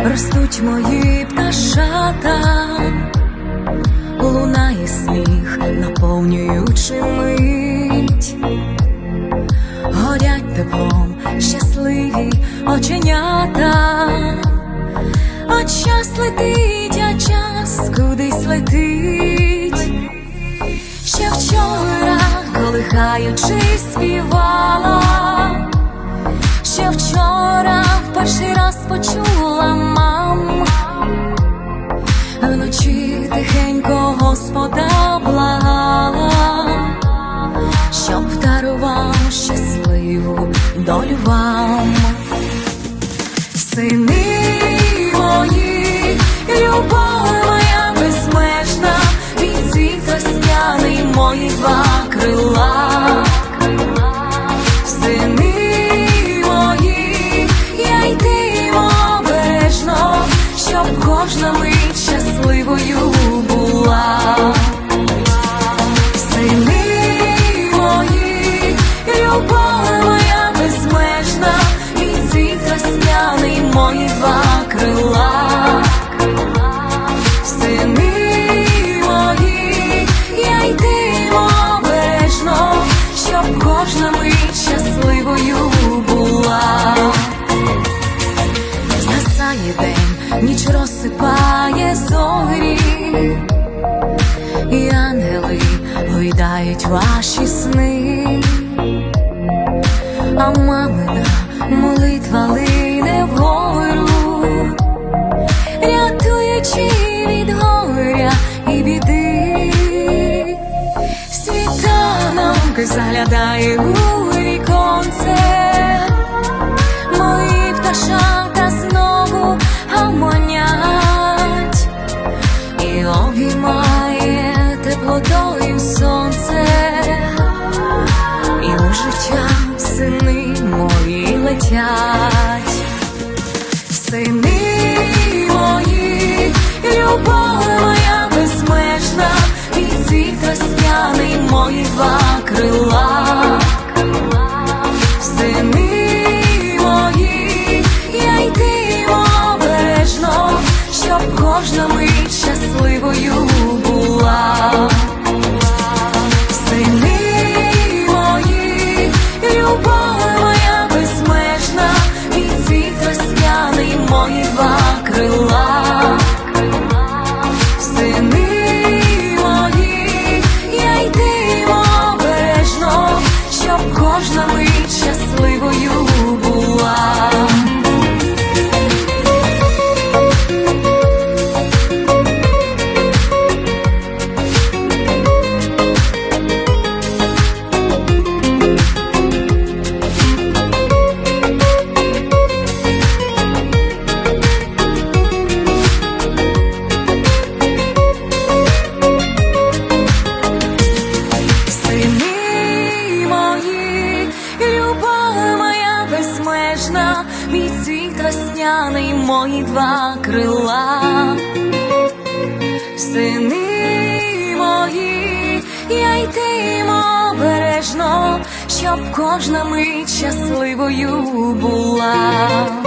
Співають мої пташата, лунає сміх, наповнюючи мить, горять теплом щасливі оченята, а час летить, а час кудись летить. Ще вчора, колихаючи, співала, ще вчора перший раз почула мам, вночі тихенько Господа благала, щоб дарував щасливу долю вам. Сини мої, любов моя безмежна, від світ весняний мої два крила. Щасливою Згасає день, ніч розсипає зорі, і ангели гойдають ваші сни, а мамина молитва лине вгору, рятуючи від горя і біди. Світанок заглядає теплотою сонце, і у життя сини мої летять, сини мої, любов моя безмежна, від світ весняний мої два крила. Безмежна, мій цвіт весняний, мої два крила. Сини мої, я йтимо обережно, щоб кожна мить щасливою була.